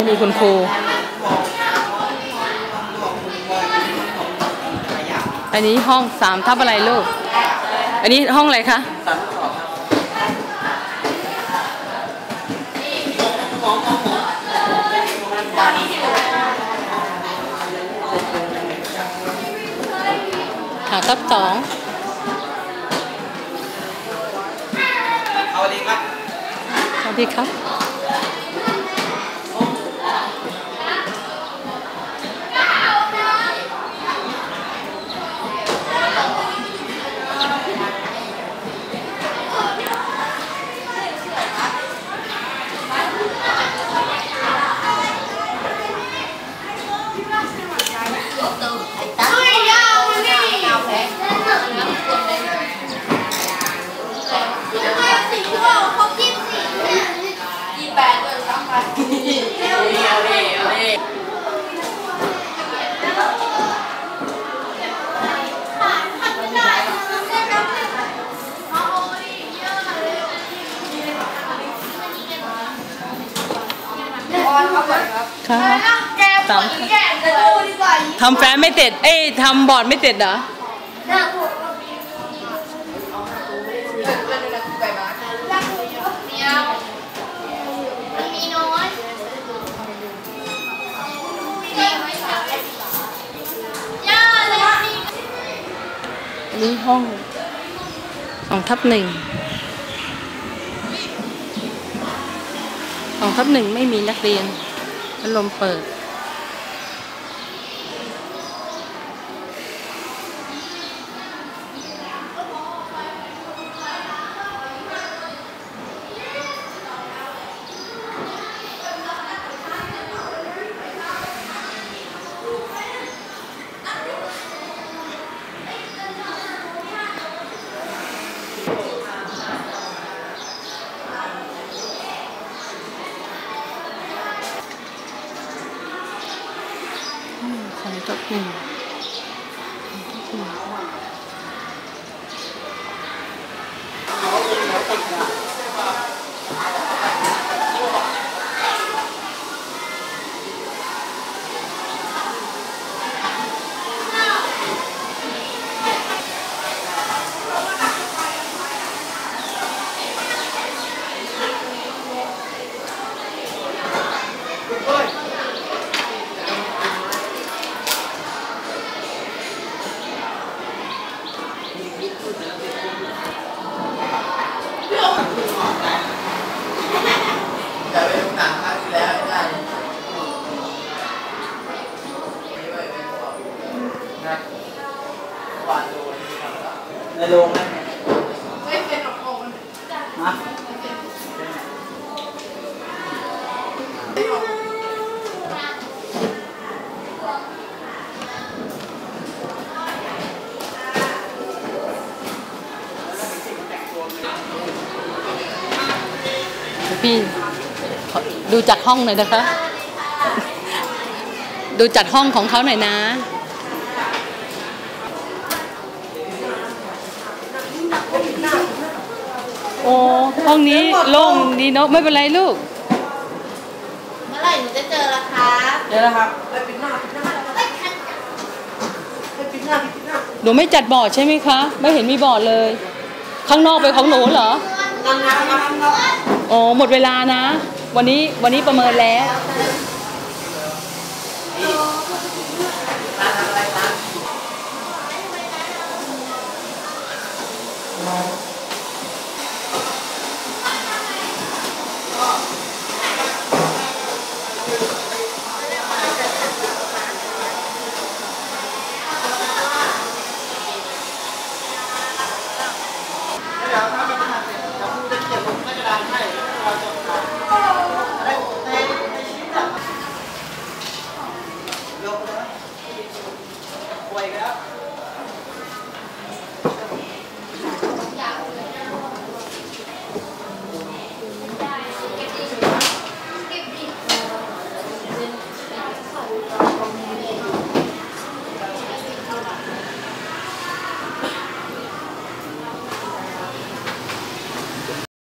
ไม่มีคุณครูอันนี้ห้องสามทับอะไรลูก อันนี้ห้องอะไรคะหาทับสองเอาดีครับ สวัสดีครับ ครับแกปวดแกจะดูดีกว่าทำแฟ้มไม่เสร็จ เอ้ยทำบอร์ดไม่เสร็จเหรอน่าปวดเมียวมันมีน้อยย่าเลยนี่อันนี้ห้องสองทับหนึ่ง ของทับหนึ่งไม่มีนักเรียนพัดลมเปิด สอง ทับหนึ่งในโรงนฮะพี่ดูจัดห้องหน่อยนะคะ ดูจัดห้องของเขาหน่อยนะ โอ้ห้องนี้โล่งดีเนาะไม่เป็นไรลูก เมื่อไหร่หนูจะเจอละคะเดี๋ยวนะครับหนูไม่จัดบอร์ดใช่ไหมคะ ไม่เห็นมีบอร์ดเลย ข้างนอกเป็นของหนูเหรออ๋อหมดเวลานะ วันนี้วันนี้ประเมินแล้วเ